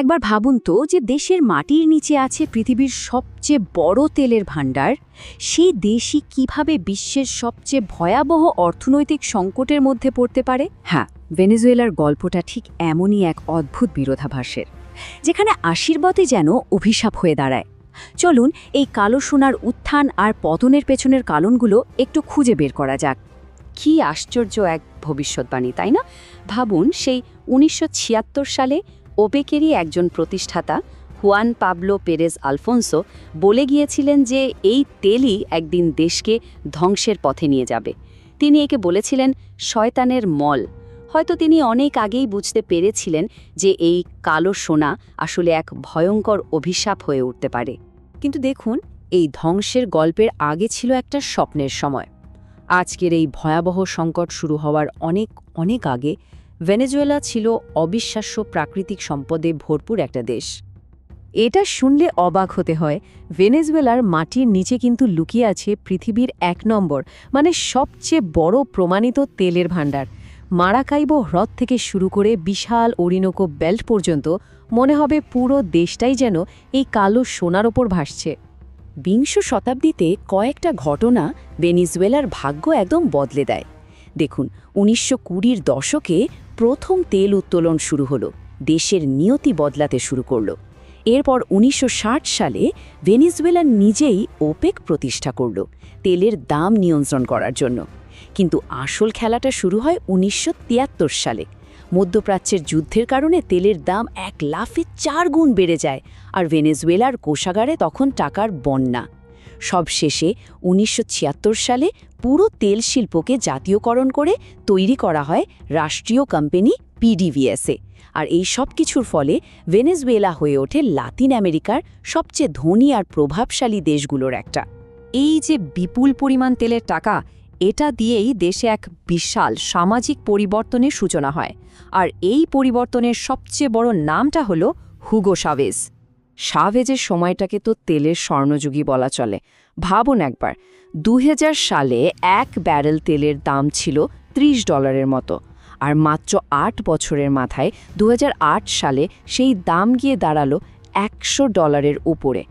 একবার ভাবুন তো যে দেশের মাটির নিচে আছে পৃথিবীর সবচেয়ে বড় তেলের ভাণ্ডার, সেই দেশই কীভাবে বিশ্বের সবচেয়ে ভয়াবহ অর্থনৈতিক সংকটের মধ্যে পড়তে পারে? হ্যাঁ ভেনেজুয়েলার গল্পটা ঠিক এমনই এক অদ্ভুত বিরোধাভাসের, যেখানে আশীর্বাদই যেন অভিশাপ হয়ে দাঁড়ায়। চলুন এই কালো সোনার উত্থান আর পতনের পেছনের কারণগুলো একটু খুঁজে বের করা যাক। কি আশ্চর্য এক ভবিষ্যৎবাণী, তাই না? ভাবুন সেই উনিশশো ছিয়াত্তর সালে ওপেকেরই একজন প্রতিষ্ঠাতা, হুয়ান পাবলো পেরেজ আলফোনসো, বলে গিয়েছিলেন যে এই তেলই একদিন দেশকে ধ্বংসের পথে নিয়ে যাবে। তিনি একে বলেছিলেন শয়তানের মল হয়তো তিনি অনেক আগেই বুঝতে পেরেছিলেন যে এই কালো সোনা আসলে এক ভয়ঙ্কর অভিশাপ হয়ে উঠতে পারে। কিন্তু দেখুন, এই ধ্বংসের গল্পের আগে ছিল একটা স্বপ্নের সময়। আজকের এই ভয়াবহ সংকট শুরু হওয়ার অনেক অনেক আগে ভেনেজুয়েলা ছিল অবিশ্বাস্য প্রাকৃতিক সম্পদে ভরপুর একটা দেশ। এটা শুনলে অবাক হতে হয়, ভেনেজুয়েলার মাটির নিচে কিন্তু লুকিয়ে আছে পৃথিবীর এক নম্বর মানে সবচেয়ে বড় প্রমাণিত তেলের ভাণ্ডার। মারাকাইবো হ্রদ থেকে শুরু করে বিশাল ওরিনোকো বেল্ট পর্যন্ত মনে হবে পুরো দেশটাই যেন এই কালো সোনার ওপর ভাসছে। বিংশ শতাব্দীতে কয়েকটা ঘটনা ভেনিজুয়েলার ভাগ্য একদম বদলে দেয়। দেখুন, উনিশশো কুড়ির দশকে প্রথম তেল উত্তোলন শুরু হলো, দেশের নিয়তি বদলাতে শুরু করল। এরপর উনিশশো ষাট সালে ভেনিজুয়েলা নিজেই ওপেক প্রতিষ্ঠা করল, তেলের দাম নিয়ন্ত্রণ করার জন্য। কিন্তু আসল খেলাটা শুরু হয় উনিশশো তিয়াত্তর সালে। মধ্যপ্রাচ্যের যুদ্ধের কারণে তেলের দাম এক লাফে চার গুণ বেড়ে যায়, আর ভেনেজুয়েলার কোষাগারে তখন টাকার বন্যা। সবশেষে উনিশশো ছিয়াত্তর সালে পুরো তেল শিল্পকে জাতীয়করণ করে তৈরি করা হয় রাষ্ট্রীয় কোম্পানি পিডিভিএসএ আর এই সব কিছুর ফলে ভেনেজুয়েলা হয়ে ওঠে লাতিন আমেরিকার সবচেয়ে ধনী আর প্রভাবশালী দেশগুলোর একটা। এই যে বিপুল পরিমাণ তেলের টাকা, এটা দিয়েই দেশে এক বিশাল সামাজিক পরিবর্তনের সূচনা হয়। আর এই পরিবর্তনের সবচেয়ে বড় নামটা হল হুগো সাভেজ। সাভেজের সময়টাকে তো তেলের স্বর্ণযুগী বলা চলে। ভাবুন একবার দু হাজার সালে এক ব্যারেল তেলের দাম ছিল ৩০ ডলারের মতো, আর মাত্র আট বছরের মাথায় দু হাজার আট সালে সেই দাম গিয়ে দাঁড়াল একশো ডলারের উপরে।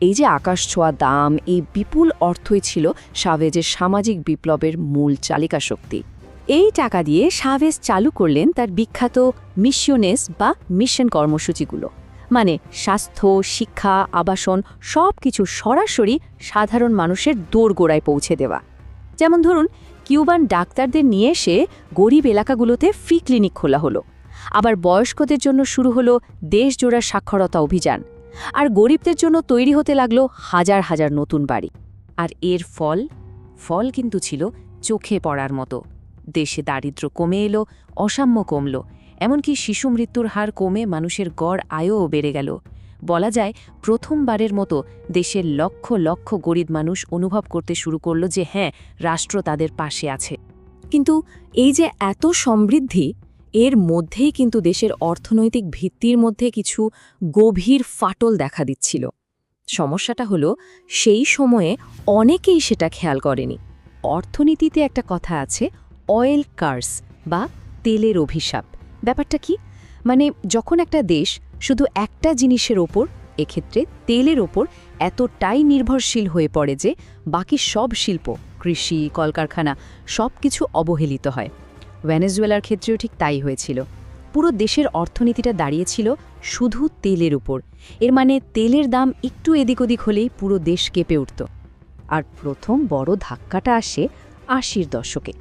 এই যে আকাশ ছোঁয়া দাম, এই বিপুল অর্থই ছিল সাভেজের সামাজিক বিপ্লবের মূল চালিকা শক্তি। এই টাকা দিয়ে সাভেজ চালু করলেন তার বিখ্যাত মিশনেস বা মিশন কর্মসূচিগুলো। মানে স্বাস্থ্য, শিক্ষা, আবাসন সব কিছু সরাসরি সাধারণ মানুষের দোরগোড়ায় পৌঁছে দেওয়া। যেমন ধরুন, কিউবান ডাক্তারদের নিয়ে এসে গরিব এলাকাগুলোতে ফ্রি ক্লিনিক খোলা হলো। আবার বয়স্কদের জন্য শুরু হলো দেশজোড়া সাক্ষরতা অভিযান। আর গরিবদের জন্য তৈরি হতে লাগল হাজার হাজার নতুন বাড়ি। আর এর ফল? ফল কিন্তু ছিল চোখে পড়ার মতো। দেশে দারিদ্র্য কমে এলো, অসাম্য কমল। এমনকি শিশু মৃত্যুর হার কমে মানুষের গড় আয়ও বেড়ে গেল। বলা যায়, প্রথমবারের মতো দেশের লক্ষ লক্ষ গরিব মানুষ অনুভব করতে শুরু করল যে হ্যাঁ রাষ্ট্র তাদের পাশে আছে। কিন্তু এই যে এত সমৃদ্ধি, এর মধ্যেই কিন্তু দেশের অর্থনৈতিক ভিত্তির মধ্যে কিছু গভীর ফাটল দেখা দিচ্ছিল। সমস্যাটা হলো, সেই সময়ে অনেকেই সেটা খেয়াল করেনি। অর্থনীতিতে একটা কথা আছে, অয়েল কার্স বা তেলের অভিশাপ। ব্যাপারটা কি? মানে যখন একটা দেশ শুধু একটা জিনিসের ওপর, এক্ষেত্রে তেলের ওপর এতটাই নির্ভরশীল হয়ে পড়ে যে বাকি সব শিল্প, কৃষি, কলকারখানা সব কিছু অবহেলিত হয়। ভেনেজুয়েলার ক্ষেত্রেও ঠিক তাই হয়েছিল। পুরো দেশের অর্থনীতিটা দাঁড়িয়েছিল শুধু তেলের উপর। এর মানে তেলের দাম একটু এদিক ওদিক হলেই পুরো দেশ কেঁপে উঠত। আর প্রথম বড় ধাক্কাটা আসে আশির দশকে।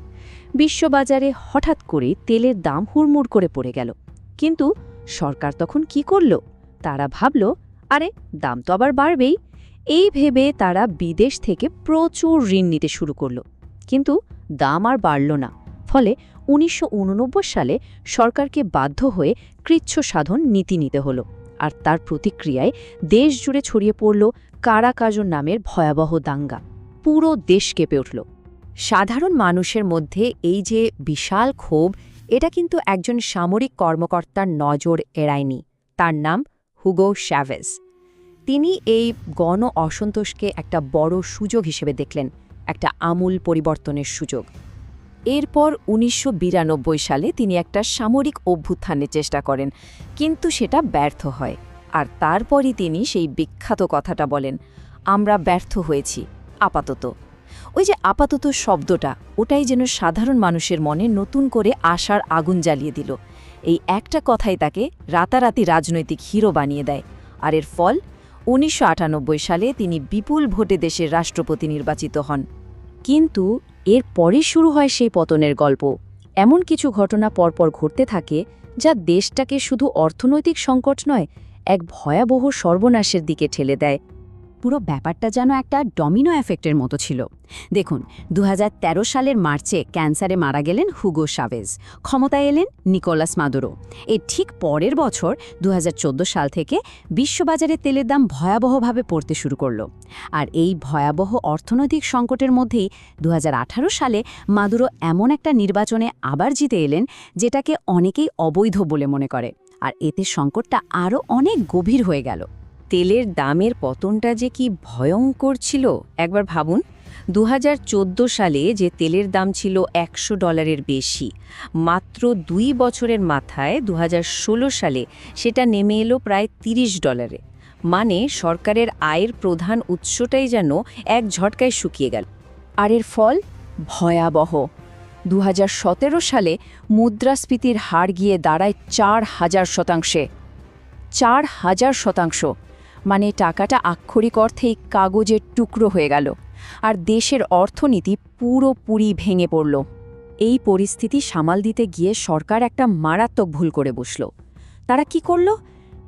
বিশ্ববাজারে হঠাৎ করে তেলের দাম হুড়মুড় করে পড়ে গেল। কিন্তু সরকার তখন কি করল? তারা ভাবল, আরে, দাম তো আবার বাড়বেই। এই ভেবে তারা বিদেশ থেকে প্রচুর ঋণ নিতে শুরু করল। কিন্তু দাম আর বাড়ল না। ফলে উনিশশো উননব্বই সালে সরকারকে বাধ্য হয়ে কৃচ্ছ সাধন নীতি নিতে হলো। আর তার প্রতিক্রিয়ায় দেশ জুড়ে ছড়িয়ে পড়ল কারাকাজর নামের ভয়াবহ দাঙ্গা। পুরো দেশ কেঁপে উঠল। সাধারণ মানুষের মধ্যে এই যে বিশাল ক্ষোভ, এটা কিন্তু একজন সামরিক কর্মকর্তার নজর এড়ায়নি। তার নাম হুগো শ্যাভেজ তিনি এই গণ অসন্তোষকে একটা বড় সুযোগ হিসেবে দেখলেন, একটা আমূল পরিবর্তনের সুযোগ। এরপর উনিশশো বিরানব্বই সালে তিনি একটা সামরিক অভ্যুত্থানের চেষ্টা করেন, কিন্তু সেটা ব্যর্থ হয়। আর তারপরই তিনি সেই বিখ্যাত কথাটা বলেন, আমরা ব্যর্থ হয়েছি, আপাতত। ওই যে আপাতত শব্দটা, ওটাই যেন সাধারণ মানুষের মনে নতুন করে আশার আগুন জ্বালিয়ে দিল। এই একটা কথাই তাকে রাতারাতি রাজনৈতিক হিরো বানিয়ে দেয়। আর এর ফল? উনিশশো আটানব্বই সালে তিনি বিপুল ভোটে দেশের রাষ্ট্রপতি নির্বাচিত হন। কিন্তু এর পরে শুরু হয় সেই পতনের গল্প। এমন কিছু ঘটনা পরপর ঘটতে থাকে যা দেশটাকে শুধু অর্থনৈতিক সংকট নয়, এক ভয়াবহ সর্বনাশের দিকে ঠেলে দেয়। পুরো ব্যাপারটা যেন একটা ডমিনো এফেক্টের মতো ছিল। দেখুন দু হাজার তেরো সালের মার্চে ক্যান্সারে মারা গেলেন হুগো সাভেজ, ক্ষমতায় এলেন নিকোলাস মাদুরো। এর ঠিক পরের বছর দু হাজার চোদ্দ সাল থেকে বিশ্ববাজারে তেলের দাম ভয়াবহভাবে পড়তে শুরু করল। আর এই ভয়াবহ অর্থনৈতিক সংকটের মধ্যেই দু হাজার আঠারো সালে মাদুরো এমন একটা নির্বাচনে আবার জিতে এলেন, যেটাকে অনেকেই অবৈধ বলে মনে করে। আর এতে সংকটটা আরও অনেক গভীর হয়ে গেল। তেলের দামের পতনটা যে কি ভয়ঙ্কর ছিল, একবার ভাবুন। দু হাজার চোদ্দ সালে যে তেলের দাম ছিল একশো ডলারের বেশি, মাত্র দুই বছরের মাথায় দু হাজার ষোলো সালে সেটা নেমে এলো প্রায় ৩০ ডলারে। মানে সরকারের আয়ের প্রধান উৎসটাই যেন এক ঝটকায় শুকিয়ে গেল। আর এর ফল? ভয়াবহ। দু হাজার সতেরো সালে মুদ্রাস্ফীতির হার গিয়ে দাঁড়ায় চার হাজার শতাংশে। চার হাজার শতাংশ। মানে টাকাটা আক্ষরিক অর্থেই কাগজের টুকরো হয়ে গেল, আর দেশের অর্থনীতি পুরোপুরি ভেঙে পড়ল। এই পরিস্থিতি সামাল দিতে গিয়ে সরকার একটা মারাত্মক ভুল করে বসল। তারা কি করল?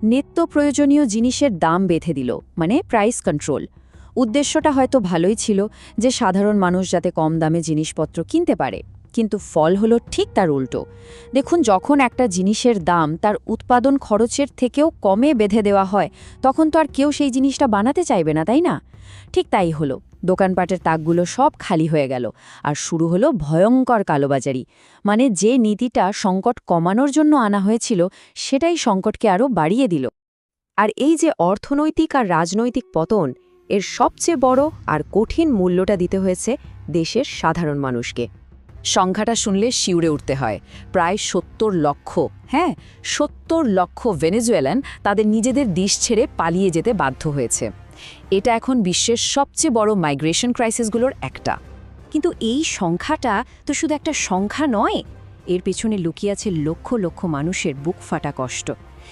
নিত্য প্রয়োজনীয় জিনিসের দাম বেঁধে দিল মানে প্রাইস কন্ট্রোল উদ্দেশ্যটা হয়তো ভালোই ছিল যে সাধারণ মানুষ যাতে কম দামে জিনিসপত্র কিনতে পারে। কিন্তু ফল হলো ঠিক তার উল্টো। দেখুন, যখন একটা জিনিসের দাম তার উৎপাদন খরচের থেকেও কমে বেঁধে দেওয়া হয়, তখন তো আর কেউ সেই জিনিসটা বানাতে চাইবে না, তাই না? ঠিক তাই হলো। দোকানপাটের তাকগুলো সব খালি হয়ে গেল। আর শুরু হলো ভয়ঙ্কর কালোবাজারি। মানে যে নীতিটা সংকট কমানোর জন্য আনা হয়েছিল, সেটাই সংকটকে আরও বাড়িয়ে দিল। আর এই যে অর্থনৈতিক আর রাজনৈতিক পতন, এর সবচেয়ে বড় আর কঠিন মূল্যটা দিতে হয়েছে দেশের সাধারণ মানুষকে। সংখ্যাটা শুনলে শিউরে উঠতে হয়। প্রায় সত্তর লক্ষ হ্যাঁ সত্তর লক্ষ ভেনেজুয়েলান তাদের নিজেদের দেশ ছেড়ে পালিয়ে যেতে বাধ্য হয়েছে। এটা এখন বিশ্বের সবচেয়ে বড় মাইগ্রেশন ক্রাইসিসগুলোর একটা। কিন্তু এই সংখ্যাটা তো শুধু একটা সংখ্যা নয়, এর পেছনে লুকিয়ে আছে লক্ষ লক্ষ মানুষের বুক ফাটা কষ্ট।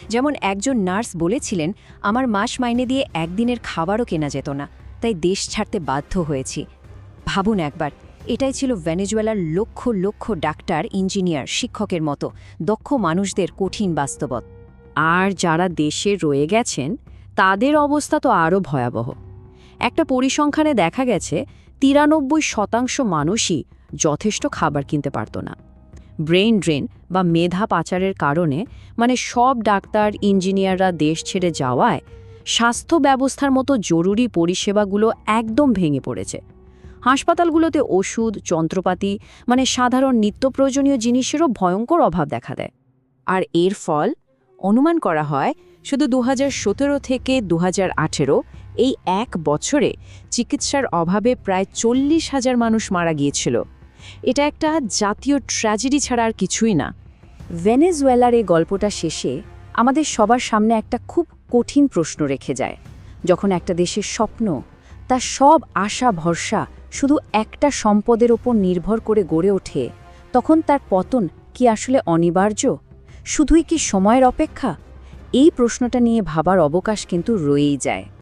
যেমন একজন নার্স বলেছিলেন, আমার মাস মাইনে দিয়ে একদিনের খাবারও কেনা যেত না, তাই দেশ ছাড়তে বাধ্য হয়েছি। ভাবুন একবার এটাই ছিল ভেনেজুয়েলার লক্ষ লক্ষ ডাক্তার, ইঞ্জিনিয়ার, শিক্ষকের মতো দক্ষ মানুষদের কঠিন বাস্তবত। আর যারা দেশে রয়ে গেছেন, তাদের অবস্থা তো আরও ভয়াবহ। একটা পরিসংখ্যানে দেখা গেছে, তিরানব্বই শতাংশ মানুষই যথেষ্ট খাবার কিনতে পারত না। ব্রেন ড্রেন বা মেধা পাচারের কারণে মানে সব ডাক্তার, ইঞ্জিনিয়াররা দেশ ছেড়ে যাওয়ায়, স্বাস্থ্য ব্যবস্থার মতো জরুরি পরিষেবাগুলো একদম ভেঙে পড়েছে। হাসপাতালগুলোতে ওষুধ, যন্ত্রপাতি মানে সাধারণ নিত্য প্রয়োজনীয় জিনিসেরও ভয়ঙ্কর অভাব দেখা দেয়। আর এর ফল অনুমান করা হয়, শুধু দু হাজার সতেরো থেকে দু হাজার আঠেরো, এই এক বছরে চিকিৎসার অভাবে প্রায় চল্লিশ হাজার মানুষ মারা গিয়েছিল। এটা একটা জাতীয় ট্র্যাজেডি ছাড়া আর কিছুই না। ভেনেজুয়েলার এই গল্পটা শেষে আমাদের সবার সামনে একটা খুব কঠিন প্রশ্ন রেখে যায়, যখন একটা দেশের স্বপ্ন, তার সব আশা ভরসা শুধু একটা সম্পদের ওপর নির্ভর করে গড়ে ওঠে, তখন তার পতন কি আসলে অনিবার্য? শুধুই কি সময়ের অপেক্ষা? এই প্রশ্নটা নিয়ে ভাবার অবকাশ কিন্তু রয়েই যায়।